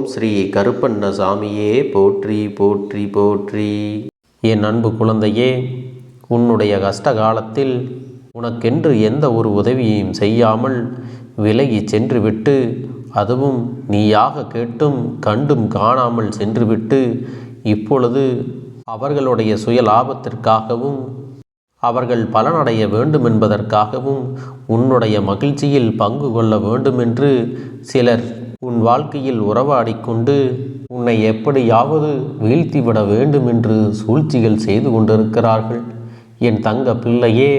ஓம் ஸ்ரீ கருப்பண்ணசாமியே போற்றி போற்றி போற்றி. என் அன்பு குழந்தையே உன்னுடைய கஷ்ட காலத்தில் உனக்கென்று எந்த ஒரு உதவியையும் செய்யாமல் விலகி சென்றுவிட்டு அதுவும் நீயாக கேட்டும் கண்டும் காணாமல் சென்றுவிட்டு இப்பொழுது அவர்களுடைய சுய லாபத்திற்காகவும் அவர்கள் பலனடைய வேண்டும் என்பதற்காகவும் உன்னுடைய மகிழ்ச்சியில் பங்கு கொள்ள வேண்டுமென்று சிலர் உன் வாழ்க்கையில் உறவாடிக்கொண்டு உன்னை எப்படியாவது வீழ்த்திவிட வேண்டும் என்று சூழ்ச்சிகள் செய்து கொண்டிருக்கிறார்கள். என் தங்க பிள்ளையே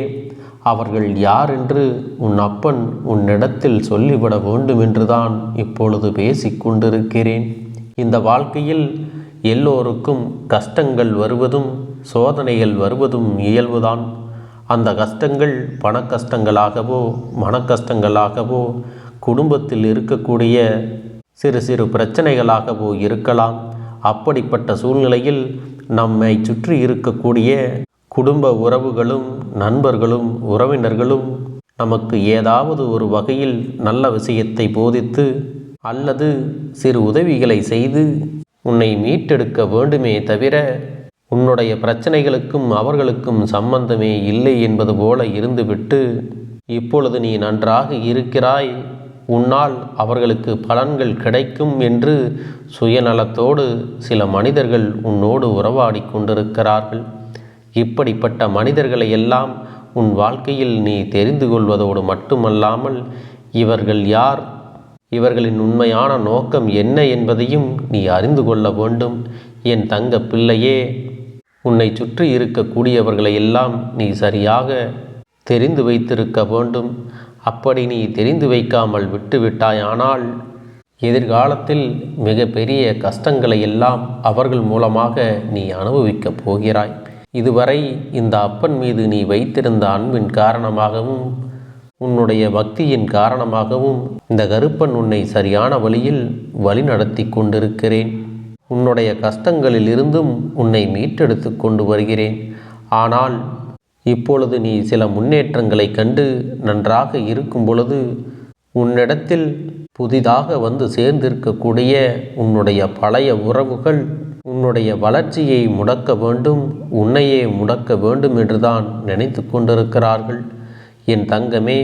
அவர்கள் யார் என்று உன் அப்பன் உன்னிடத்தில் சொல்லிவிட வேண்டும் என்றுதான் இப்பொழுது பேசிக்கொண்டிருக்கிறேன் இந்த வாழ்க்கையில் எல்லோருக்கும் கஷ்டங்கள் வருவதும் சோதனைகள் வருவதும் இயல்புதான். அந்த கஷ்டங்கள் பண கஷ்டங்களாகவோ மன கஷ்டங்களாகவோ குடும்பத்தில் இருக்கக்கூடிய சிறு சிறு பிரச்சனைகளாகவோ இருக்கலாம். அப்படிப்பட்ட சூழ்நிலையில் நம்மை சுற்றி இருக்கக்கூடிய குடும்ப உறவுகளும் நண்பர்களும் உறவினர்களும் நமக்கு ஏதாவது ஒரு வகையில் நல்ல விஷயத்தை போதித்து அல்லது சிறு உதவிகளை செய்து உன்னை மீட்டெடுக்க வேண்டுமே தவிர உன்னுடைய பிரச்சனைகளுக்கும் அவர்களுக்கும் சம்பந்தமே இல்லை என்பது போல இருந்துவிட்டு இப்பொழுது நீ நன்றாக இருக்கிறாய் உன்னால் அவர்களுக்கு பலன்கள் கிடைக்கும் என்று சுயநலத்தோடு சில மனிதர்கள் உன்னோடு உறவாடி கொண்டிருக்கிறார்கள். இப்படிப்பட்ட மனிதர்களை எல்லாம் உன் வாழ்க்கையில் நீ தெரிந்து கொள்வதோடு மட்டுமல்லாமல் இவர்கள் யார்? இவர்களின் உண்மையான நோக்கம் என்ன என்பதையும் நீ அறிந்து கொள்ள வேண்டும். என் தங்க பிள்ளையே உன்னை சுற்றி இருக்கக்கூடியவர்களை எல்லாம் நீ சரியாக தெரிந்து வைத்திருக்க வேண்டும். அப்படி நீ தெரிந்து வைக்காமல் விட்டுவிட்டாயானால் எதிர்காலத்தில் மிகப்பெரிய கஷ்டங்களை எல்லாம் அவர்கள் மூலமாக நீ அனுபவிக்கப் போகிறாய். இதுவரை இந்த அப்பன் மீது நீ வைத்திருந்த அன்பின் காரணமாகவும் உன்னுடைய பக்தியின் காரணமாகவும் இந்த கருப்பன் உன்னை சரியான வழியில் வழிநடத்தி கொண்டிருக்கிறேன். உன்னுடைய கஷ்டங்களில் இருந்தும் உன்னை மீட்டெடுத்து கொண்டு வருகிறேன். ஆனால் இப்பொழுது நீ சில முன்னேற்றங்களை கண்டு நன்றாக இருக்கும் பொழுது உன்னிடத்தில் புதிதாக வந்து சேர்ந்திருக்கக்கூடிய உன்னுடைய பழைய உறவுகள் உன்னுடைய வளர்ச்சியை முடக்க வேண்டும் உன்னையே முடக்க வேண்டும் என்றுதான் நினைத்து கொண்டிருக்கிறார்கள். என் தங்கமே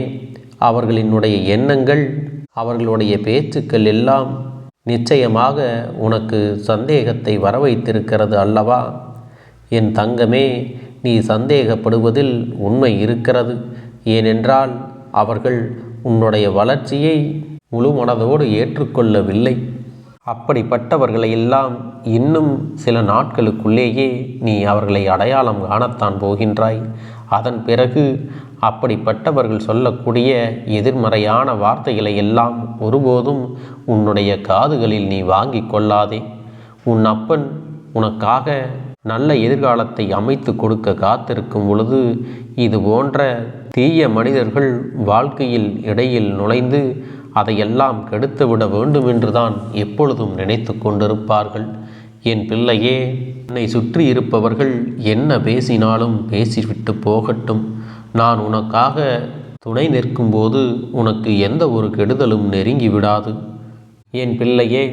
அவர்களினுடைய எண்ணங்கள் அவர்களுடைய பேச்சுக்கள் எல்லாம் நிச்சயமாக உனக்கு சந்தேகத்தை வர வைத்திருக்கிறது அல்லவா? என் தங்கமே நீ சந்தேகப்படுவதில் உண்மை இருக்கிறது. ஏனென்றால் அவர்கள் உன்னுடைய வளர்ச்சியை முழு மனதோடு ஏற்றுக்கொள்ளவில்லை. அப்படிப்பட்டவர்களை எல்லாம் இன்னும் சில நாட்களுக்குள்ளேயே நீ அவர்களை அடையாளம் காணத்தான் போகின்றாய். அதன் பிறகு அப்படிப்பட்டவர்கள் சொல்லக்கூடிய எதிர்மறையான வார்த்தைகளை எல்லாம் ஒருபோதும் உன்னுடைய காதுகளில் நீ வாங்கி கொள்ளாதே. உன் அப்பன் உனக்காக நல்ல எதிர்காலத்தை அமைத்து கொடுக்க காத்திருக்கும் பொழுது இது போன்ற தீய மனிதர்கள் வாழ்க்கையில் இடையில் நுழைந்து அதையெல்லாம் கெடுத்துவிட வேண்டும் என்றுதான் எப்பொழுதும் நினைத்து கொண்டிருப்பார்கள். என் பிள்ளையே என்னை சுற்றி இருப்பவர்கள் என்ன பேசினாலும் பேசிவிட்டு போகட்டும். நான் உனக்காக துணை நிற்கும்போது உனக்கு எந்த ஒரு கெடுதலும் நெருங்கி விடாது என் பிள்ளையே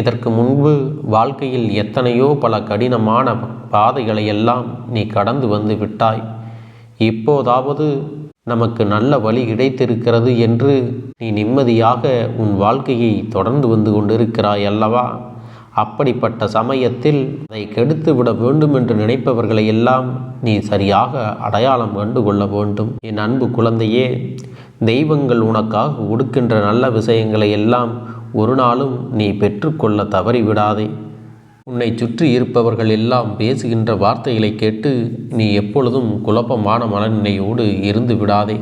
இதற்கு முன்பு வாழ்க்கையில் எத்தனையோ பல கடினமான பாதைகளை எல்லாம் நீ கடந்து வந்து விட்டாய். இப்போதாவது நமக்கு நல்ல வழி கிடைத்திருக்கிறது என்று நீ நிம்மதியாக உன் வாழ்க்கையை தொடர்ந்து வந்து கொண்டிருக்கிறாய் அல்லவா? அப்படிப்பட்ட சமயத்தில் அதை கெடுத்து விட வேண்டும் என்று நினைப்பவர்களை எல்லாம் நீ சரியாக அடையாளம் கண்டு கொள்ள வேண்டும். என் அன்பு குழந்தையே தெய்வங்கள் உனக்காக கொடுக்கின்ற நல்ல விஷயங்களை எல்லாம் ஒரு நாளும் நீ பெற்றுக்கொள்ள தவறிவிடாதே. உன்னை சுற்றி இருப்பவர்கள் எல்லாம் பேசுகின்ற வார்த்தைகளை கேட்டு நீ எப்பொழுதும் குழப்பமான மனநிலையோடு இருந்து விடாதே.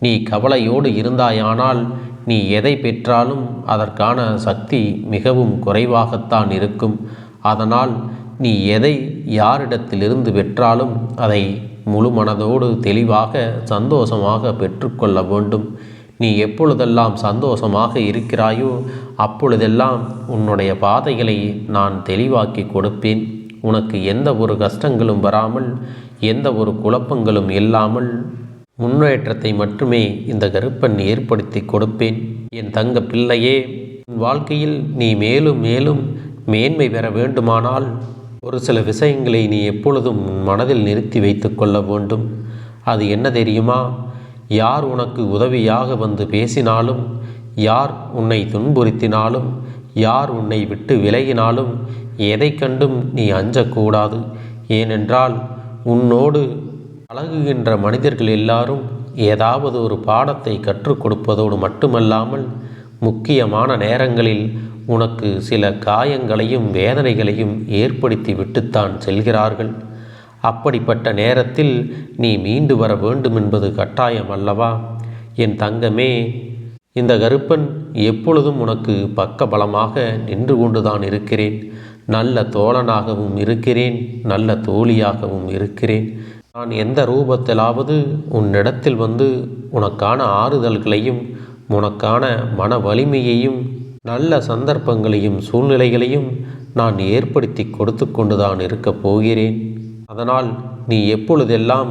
நீ கவலையோடு இருந்தாயானால் நீ எதை பெற்றாலும் அதற்கான சக்தி மிகவும் குறைவாகத்தான் இருக்கும். அதனால் நீ எதை யாரிடத்திலிருந்து பெற்றாலும் அதை முழு மனதோடு தெளிவாக சந்தோஷமாக பெற்றுக்கொள்ள வேண்டும். நீ எப்பொழுதெல்லாம் சந்தோஷமாக இருக்கிறாயோ அப்பொழுதெல்லாம் உன்னுடைய பாதைகளை நான் தெளிவாக்கி கொடுப்பேன். உனக்கு எந்த ஒரு கஷ்டங்களும் வராமல் எந்த ஒரு குழப்பங்களும் இல்லாமல் முன்னேற்றத்தை மட்டுமே இந்த கருப்பன் ஏற்படுத்தி கொடுப்பேன். என் தங்க பிள்ளையே உன் வாழ்க்கையில் நீ மேலும் மேலும் மேன்மை பெற வேண்டுமானால் ஒரு சில விஷயங்களை நீ எப்பொழுதும் உன் மனதில் நிறுத்தி வைத்து கொள்ள வேண்டும். அது என்ன தெரியுமா? யார் உனக்கு உதவியாக வந்து பேசினாலும் யார் உன்னை துன்புறுத்தினாலும் யார் உன்னை விட்டு விலகினாலும் எதை கண்டும் நீ அஞ்சக்கூடாது. ஏனென்றால் உன்னோடு பழகுகின்ற மனிதர்கள் எல்லாரும் ஏதாவது ஒரு பாடத்தை கற்றுக் கொடுப்பதோடு மட்டுமல்லாமல் முக்கியமான நேரங்களில் உனக்கு சில காயங்களையும் வேதனைகளையும் ஏற்படுத்தி விட்டுத்தான் செல்கிறார்கள். அப்படிப்பட்ட நேரத்தில் நீ மீண்டு வர வேண்டும் என்பது கட்டாயம் அல்லவா? என் தங்கமே இந்த கருப்பன் எப்பொழுதும் உனக்கு பக்க பலமாக நின்று கொண்டுதான் இருக்கிறேன். நல்ல தோழனாகவும் இருக்கிறேன் நல்ல தோழியாகவும் இருக்கிறேன். நான் எந்த ரூபத்திலாவது உன்னிடத்தில் வந்து உனக்கான ஆறுதல்களையும் உனக்கான மன வலிமையையும் நல்ல சந்தர்ப்பங்களையும் சூழ்நிலைகளையும் நான் ஏற்படுத்தி கொடுத்து கொண்டுதான் இருக்கப் போகிறேன். அதனால் நீ எப்பொழுதெல்லாம்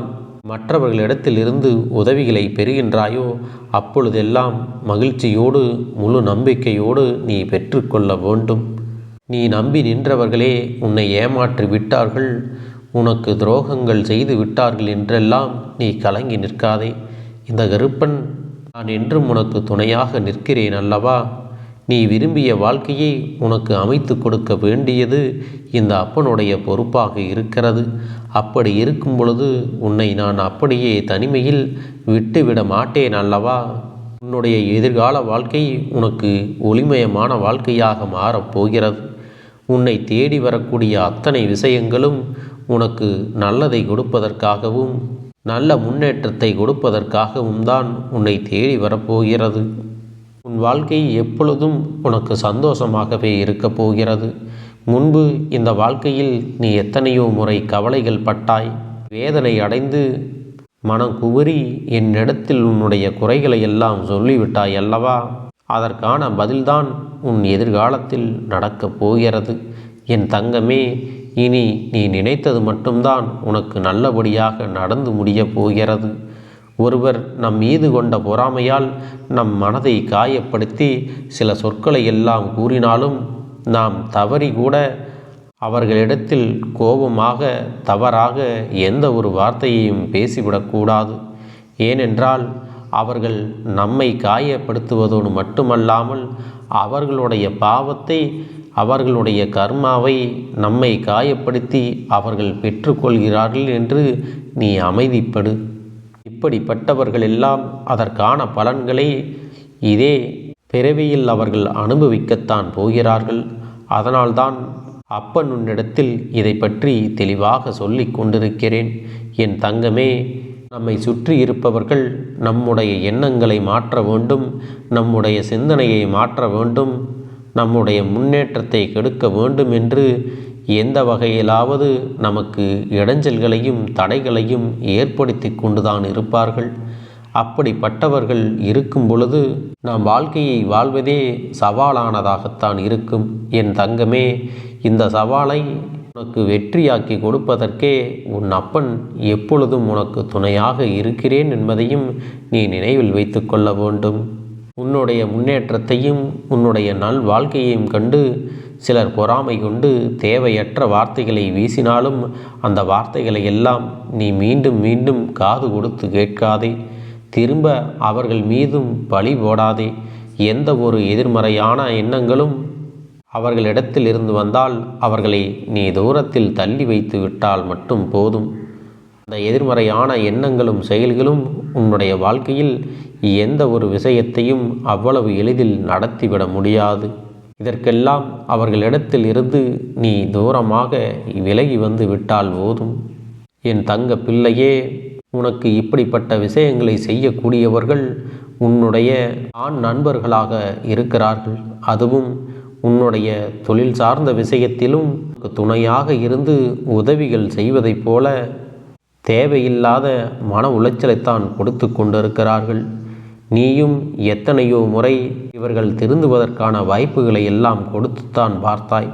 மற்றவர்களிடத்திலிருந்து உதவிகளை பெறுகின்றாயோ அப்பொழுதெல்லாம் மகிழ்ச்சியோடு முழு நம்பிக்கையோடு நீ பெற்றுக்கொள்ள வேண்டும். நீ நம்பி நின்றவர்களே உன்னை ஏமாற்றி விட்டார்கள். உனக்கு துரோகங்கள் செய்து விட்டார்கள் என்றெல்லாம் நீ கலங்கி நிற்காதே. இந்த கருப்பன் நான் என்றும் உனக்கு துணையாக நிற்கிறேன் அல்லவா? நீ விரும்பிய வாழ்க்கையை உனக்கு அமைத்து கொடுக்க வேண்டியது இந்த அப்பனுடைய பொறுப்பாக இருக்கிறது. அப்படி இருக்கும் பொழுது உன்னை நான் அப்படியே தனிமையில் விட்டுவிட மாட்டேன் அல்லவா? உன்னுடைய எதிர்கால வாழ்க்கை உனக்கு ஒளிமயமான வாழ்க்கையாக மாறப்போகிறது உன்னை தேடி வரக்கூடிய அத்தனை விஷயங்களும் உனக்கு நல்லதை கொடுப்பதற்காகவும் நல்ல முன்னேற்றத்தை கொடுப்பதற்காகவும் தான் உன்னை தேடி வரப்போகிறது உன் வாழ்க்கை எப்பொழுதும் உனக்கு சந்தோஷமாகவே இருக்கப் போகிறது. முன்பு இந்த வாழ்க்கையில் நீ எத்தனையோ முறை கவலைகள் பட்டாய். வேதனை அடைந்து மனம் குவறி என்னிடத்தில் உன்னுடைய குறைகளை எல்லாம் சொல்லிவிட்டாய் அல்லவா? அதற்கான பதில்தான் உன் எதிர்காலத்தில் நடக்கப் போகிறது. என் தங்கமே இனி நீ நினைத்தது மட்டும்தான் உனக்கு நல்லபடியாக நடந்து முடியப் போகிறது. ஒருவர் நம் மீது கொண்ட பொறாமையால் நம் மனதை காயப்படுத்தி சில சொற்களை எல்லாம் கூறினாலும் நாம் தவறி கூட அவர்களிடத்தில் கோபமாக தவறாக எந்த ஒரு வார்த்தையையும் பேசிவிடக்கூடாது ஏனென்றால் அவர்கள் நம்மை காயப்படுத்துவதோடு மட்டுமல்லாமல் அவர்களுடைய பாவத்தை அவர்களுடைய கர்மாவை நம்மை காயப்படுத்தி அவர்கள் பெற்றுக்கொள்கிறார்கள் என்று நீ அமைதிப்படு. இப்படிப்பட்டவர்கள் எல்லாம் அதற்கான பலன்களை இதே பிறவியில் அவர்கள் அனுபவிக்கத்தான் போகிறார்கள். அதனால்தான் அப்பன் உன்னிடத்தில் இதை பற்றி தெளிவாக சொல்லிக் கொண்டிருக்கிறேன். என் தங்கமே நம்மை சுற்றி இருப்பவர்கள் நம்முடைய எண்ணங்களை மாற்ற வேண்டும் நம்முடைய சிந்தனையை மாற்ற வேண்டும் நம்முடைய முன்னேற்றத்தை கெடுக்க வேண்டும் என்று எந்த வகையிலாவது நமக்கு இடைஞ்சல்களையும் தடைகளையும் ஏற்படுத்தி கொண்டுதான் இருப்பார்கள். அப்படிப்பட்டவர்கள் இருக்கும் பொழுது நாம் வாழ்க்கையை வாழ்வதே சவாலானதாகத்தான் இருக்கும். என் தங்கமே இந்த சவாலை உனக்கு வெற்றியாக்கி கொடுப்பதற்கே உன் அப்பன் எப்பொழுதும் உனக்கு துணையாக இருக்கிறேன் என்பதையும் நீ நினைவில் வைத்து கொள்ள வேண்டும். உன்னுடைய முன்னேற்றத்தையும் உன்னுடைய நல் வாழ்க்கையையும் கண்டு சிலர் பொறாமை கொண்டு தேவையற்ற வார்த்தைகளை வீசினாலும் அந்த வார்த்தைகளை எல்லாம் நீ மீண்டும் மீண்டும் காது கொடுத்து கேட்காதே. திரும்ப அவர்கள் மீதும் பழி போடாதே. எந்த ஒரு எதிர்மறையான எண்ணங்களும் அவர்களிடத்தில் இருந்து வந்தால் அவர்களை நீ தூரத்தில் தள்ளி வைத்து விட்டால் மட்டும் போதும். அந்த எதிர்மறையான எண்ணங்களும் செயல்களும் உன்னுடைய வாழ்க்கையில் எந்த ஒரு விஷயத்தையும் அவ்வளவு எளிதில் நடத்திவிட முடியாது. இதற்கெல்லாம் அவர்களிடத்தில் இருந்து நீ தூரமாக விலகி வந்து விட்டால் போதும். என் தங்க பிள்ளையே உனக்கு இப்படிப்பட்ட விஷயங்களை செய்யக்கூடியவர்கள் உன்னுடைய ஆண் நண்பர்களாக இருக்கிறார்கள். அதுவும் உன்னுடைய தொழில் சார்ந்த விஷயத்திலும் துணையாக இருந்து உதவிகள் செய்வதைப் போல தேவையில்லாத மன உளைச்சலைத்தான் கொடுத்து கொண்டிருக்கிறார்கள். நீயும் எத்தனையோ முறை இவர்கள் திருந்துவதற்கான வாய்ப்புகளை எல்லாம் கொடுத்துத்தான் பார்த்தாய்.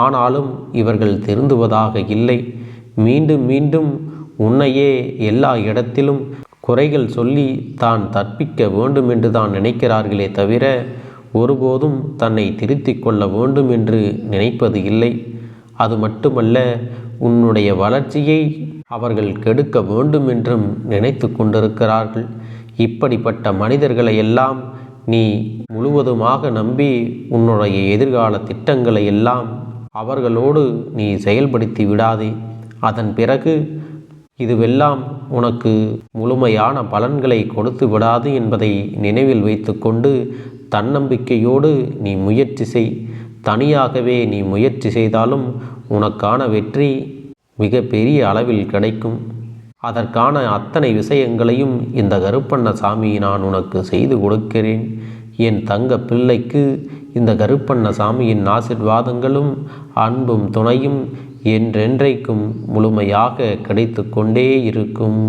ஆனாலும் இவர்கள் திருந்துவதாக இல்லை. மீண்டும் மீண்டும் உன்னையே எல்லா இடத்திலும் குறைகள் சொல்லி தான் தற்பிக்க வேண்டும் என்று தான் நினைக்கிறார்களே தவிர ஒருபோதும் தன்னை திருத்திக் கொள்ள வேண்டும் என்று நினைப்பது இல்லை. அது மட்டுமல்ல உன்னுடைய வளர்ச்சியை அவர்கள் கெடுக்க வேண்டும் என்றும் நினைத்து கொண்டிருக்கிறார்கள். இப்படிப்பட்ட மனிதர்களை எல்லாம் நீ முழுவதுமாக நம்பி உன்னுடைய எதிர்கால திட்டங்களை எல்லாம் அவர்களோடு நீ செயல்படுத்தி விடாதே. அதன் பிறகு இதுவெல்லாம் உனக்கு முழுமையான பலன்களை கொடுத்து விடாது என்பதை நினைவில் வைத்துக்கொண்டு தன்னம்பிக்கையோடு நீ முயற்சி செய். தனியாகவே நீ முயற்சி செய்தாலும் உனக்கான வெற்றி மிக பெரிய அளவில் கிடைக்கும். அதற்கான அத்தனை விஷயங்களையும் இந்த கருப்பண்ண சாமி நான் உனக்கு செய்து கொடுக்கிறேன். என் தங்க பிள்ளைக்கு இந்த கருப்பண்ண சாமியின் ஆசிர்வாதங்களும் அன்பும் துணையும் என்றென்றைக்கும் முழுமையாக கிடைத்து கொண்டே இருக்கும்.